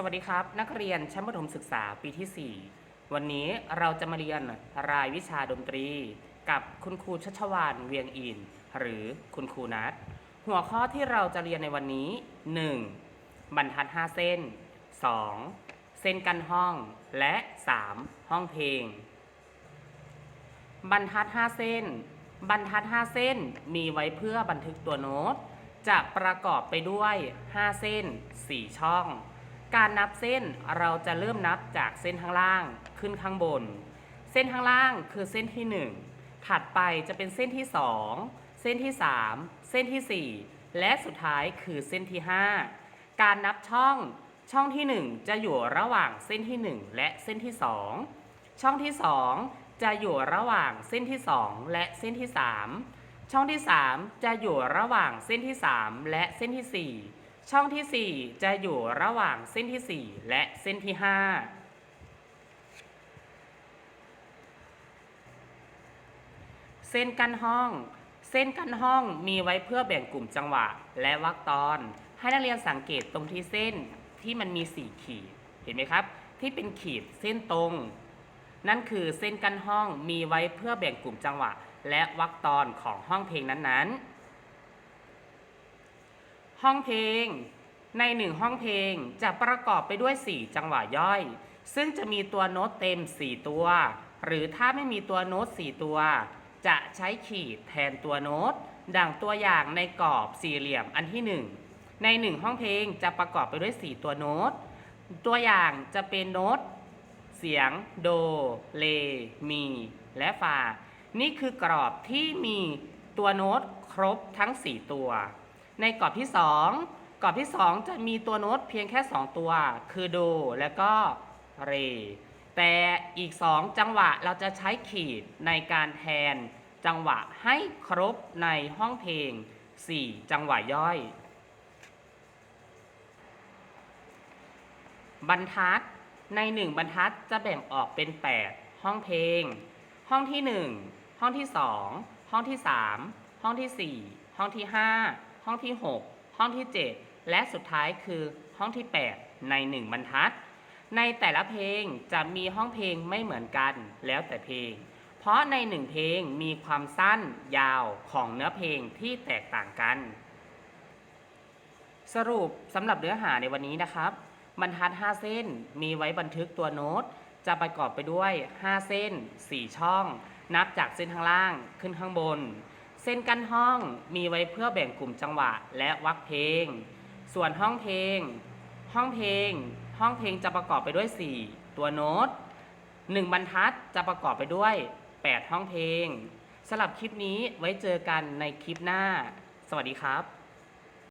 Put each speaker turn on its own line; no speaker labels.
สวัสดีครับ นักเรียนชั้นประถมศึกษาปีที่ 4 วันนี้เราจะมาเรียนรายวิชาดนตรี กับคุณครูชัชวานเวียงอิน หรือคุณครูนัทหัวข้อที่เราจะเรียนในวันนี้ 1. บรรทัด 5 เส้น 2. เส้นกันห้อง และ 3. ห้องเพลง บรรทัด 5 เส้น บรรทัด 5 เส้นมีไว้เพื่อบันทึกตัวโน้ต จะประกอบไปด้วย 5 เส้น 4 ช่อง การนับเส้นเราจะเริ่มนับจากเส้นข้างล่างขึ้นข้างบน เส้นข้างล่างคือเส้นที่ 1 ถัดไปจะเป็นเส้นที่ 2 เส้นที่ 3 เส้นทีสี่ 4 และสุดท้ายคือเส้นที่ 5 การนับช่องช่องที่ 1 จะอยู่ระหว่างเส้นที่ 1 และเส้นที่ 2 ช่องที่ 2 จะอยู่ระหว่างเส้นที่ 2 และเส้นที่ 3 ช่องที่ 3 จะอยู่ระหว่างเส้นที่ 3 และเส้นที่ 4 ช่องที่ 4 จะอยู่ระหว่างเส้นที่ 4 และเส้นที่ 5 เส้นกั้นห้อง เส้นกั้นห้องมีไว้เพื่อแบ่งกลุ่มจังหวะ และวรรคตอน ให้นักเรียนสังเกตตรงที่เส้นที่มันมี 4 ขีด เห็นไหมครับ ที่เป็นขีดเส้นตรง นั่นคือเส้นกั้นห้องมีไว้เพื่อแบ่งกลุ่มจังหวะ และวรรคตอนของห้องเพลงนั้นๆ ห้องเพลง ในหนึ่งห้องเพลงจะประกอบไปด้วย 4 จังหวะย่อย ซึ่งจะมีตัวโน้ตเต็ม 4 ตัว หรือถ้าไม่มีตัวโน้ต 4 ตัว จะใช้ขีดแทนตัวโน้ต ดังตัวอย่างในกรอบสี่เหลี่ยมอันที่ 1 ใน 1 ห้องเพลงจะประกอบไปด้วย 4 ตัวโน้ต ตัวอย่างจะเป็นโน้ตเสียง โด เล มี และฟา นี่คือกรอบที่มีตัวโน้ตครบทั้ง 4 ตัว ในกรอบที่ 2 กรอบที่ 2 จะมีตัวโน้ตเพียงแค่ 2 ตัว คือโดและก็เร แต่อีก 2 จังหวะเราจะใช้ขีดในการแทนจังหวะให้ครบในห้องเพลง 4 จังหวะย่อย บรรทัดใน 1 บรรทัดจะแบ่งออกเป็น 8 ห้องเพลง ห้องที่ 1 ห้องที่ 2 ห้องที่ 3 ห้องที่ 4 ห้องที่ 5 ห้องที่ 6 ห้องที่ 7 และสุดท้ายคือห้องที่ 8 ใน 1 บรรทัด ในแต่ละเพลงจะมีห้องเพลงไม่เหมือนกันแล้วแต่เพลง เพราะในหนึ่งเพลงมีความสั้นยาวของเนื้อเพลงที่แตกต่างกัน สรุปสำหรับเนื้อหาในวันนี้นะครับ บรรทัด 5 เส้นมีไว้บันทึกตัวโน้ตจะประกอบไปด้วย 5 เส้น 4 ช่อง นับจากเส้นข้างล่างขึ้นข้างบน ส้นกั้นห้องมีไว้เพื่อแบ่งกลุ่มจังหวะและวรรคเพลง ส่วนห้องเพลง ห้องเพลง ห้องเพลงจะประกอบไปด้วย 4 ตัวโน้ต 1 บรรทัดจะประกอบไปด้วย 8 ห้องเพลงสำหรับคลิปนี้ไว้เจอกันในคลิปหน้า สวัสดีครับ